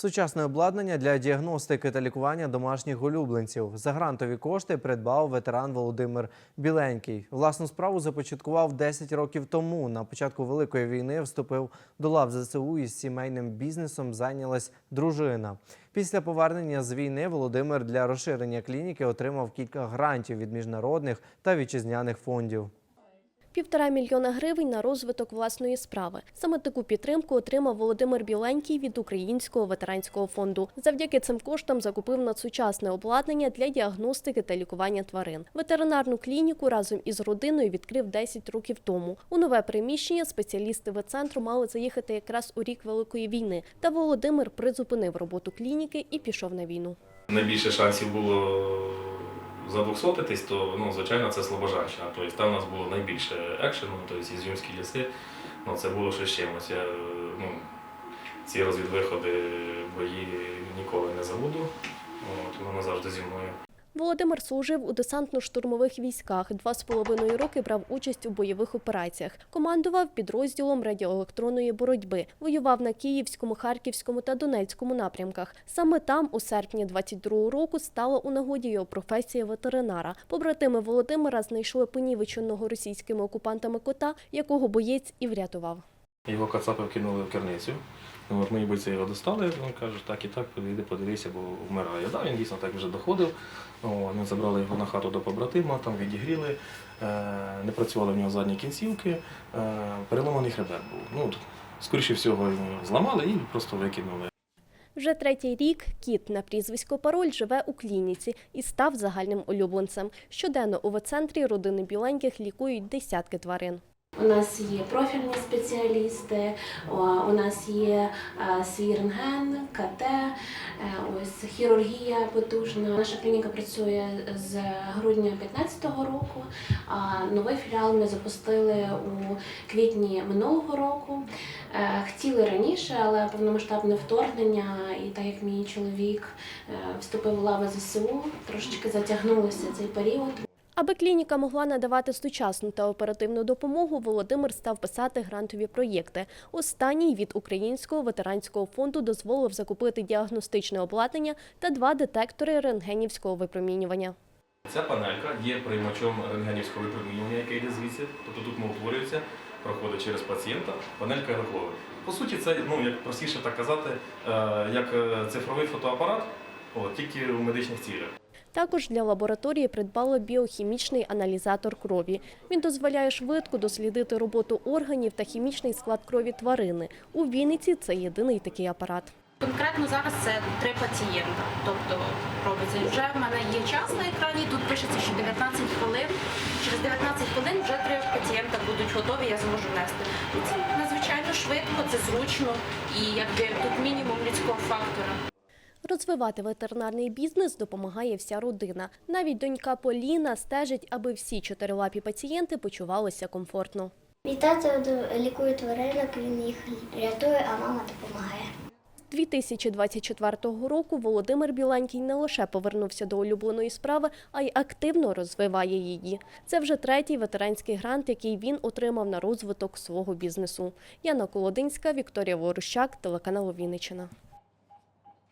Сучасне обладнання для діагностики та лікування домашніх улюбленців. За грантові кошти придбав ветеран Володимир Біленький. Власну справу започаткував 10 років тому. На початку Великої війни вступив до лав ЗСУ і з сімейним бізнесом зайнялась дружина. Після повернення з війни Володимир для розширення клініки отримав кілька грантів від міжнародних та вітчизняних фондів. Півтора мільйона гривень на розвиток власної справи. Саме таку підтримку отримав Володимир Біленький від Українського ветеранського фонду. Завдяки цим коштам закупив надсучасне обладнання для діагностики та лікування тварин. Ветеринарну клініку разом із родиною відкрив 10 років тому. У нове приміщення спеціалісти ветцентру мали заїхати якраз у рік Великої війни. Та Володимир призупинив роботу клініки і пішов на війну. найбільше шансів було задвохсотитись, то ну, звичайно це Слобожанщина. Тобто там у нас було найбільше екшену, тобто Ізюмські ліси. Ну, це було ще чимось. Я ну, ці розвідвиходи, бої ніколи не забуду. От, воно завжди зі мною. Володимир служив у десантно-штурмових військах. Два з половиною роки брав участь у бойових операціях. Командував підрозділом радіоелектронної боротьби. Воював на Київському, Харківському та Донецькому напрямках. Саме там, у серпні 22-го року, стала у нагоді його професія ветеринара. Побратими Володимира знайшли понівеченого російськими окупантами кота, якого боєць і врятував. Його кацапи вкинули в керницю. Ну, От мої бойці його достали, він каже, так і так, підійди, подивися, бо вмирає. Да, він дійсно так вже доходив. Ми забрали його на хату до побратима, там відігріли, е, не працювали в нього задні кінцівки, е, переломаний хребет був. Ну, скоріше всього, зламали і просто викинули. Вже третій рік кіт на прізвисько Пароль живе у клініці і став загальним улюбленцем. Щоденно у ветцентрі родини біленьких лікують десятки тварин. У нас є профільні спеціалісти, у нас є свій рентген, КТ, е, ось хірургія потужна. Наша клініка працює з грудня 2015 року. А новий філіал ми запустили у квітні минулого року. Е, Хотіли раніше, але повномасштабне вторгнення, і так як мій чоловік е, вступив у лави ЗСУ, трошечки затягнулося цей період. Аби клініка могла надавати сучасну та оперативну допомогу, Володимир став писати грантові проєкти. Останній від Українського ветеранського фонду дозволив закупити діагностичне обладнання та два детектори рентгенівського випромінювання. Ця панелька є приймачом рентгенівського випромінювання, яке йде звідси. Тобто тут ми утворюється, проходить через пацієнта, панелька рухлова. По суті, це, ну, як простіше так казати, е, як е, цифровий фотоапарат, от, тільки у медичних цілях. Також для лабораторії придбало біохімічний аналізатор крові. Він дозволяє швидко дослідити роботу органів та хімічний склад крові тварини. У Вінниці це єдиний такий апарат. Конкретно зараз це три пацієнта. Тобто робиться вже в мене є час на екрані. Тут пишеться, що 19 хвилин. Через 19 хвилин вже три пацієнта будуть готові, я зможу нести. Це надзвичайно швидко, це зручно і якби тут мінімум людського фактора. Розвивати ветеринарний бізнес допомагає вся родина. Навіть донька Поліна стежить, аби всі чотирилапі пацієнти почувалися комфортно. Мій тато лікує тваринок, він їх рятує, а мама допомагає. 2024 року Володимир Біленький не лише повернувся до улюбленої справи, а й активно розвиває її. Це вже третій ветеранський грант, який він отримав на розвиток свого бізнесу. Яна Колодинська, Вікторія Ворущак, телеканал Вінниччина.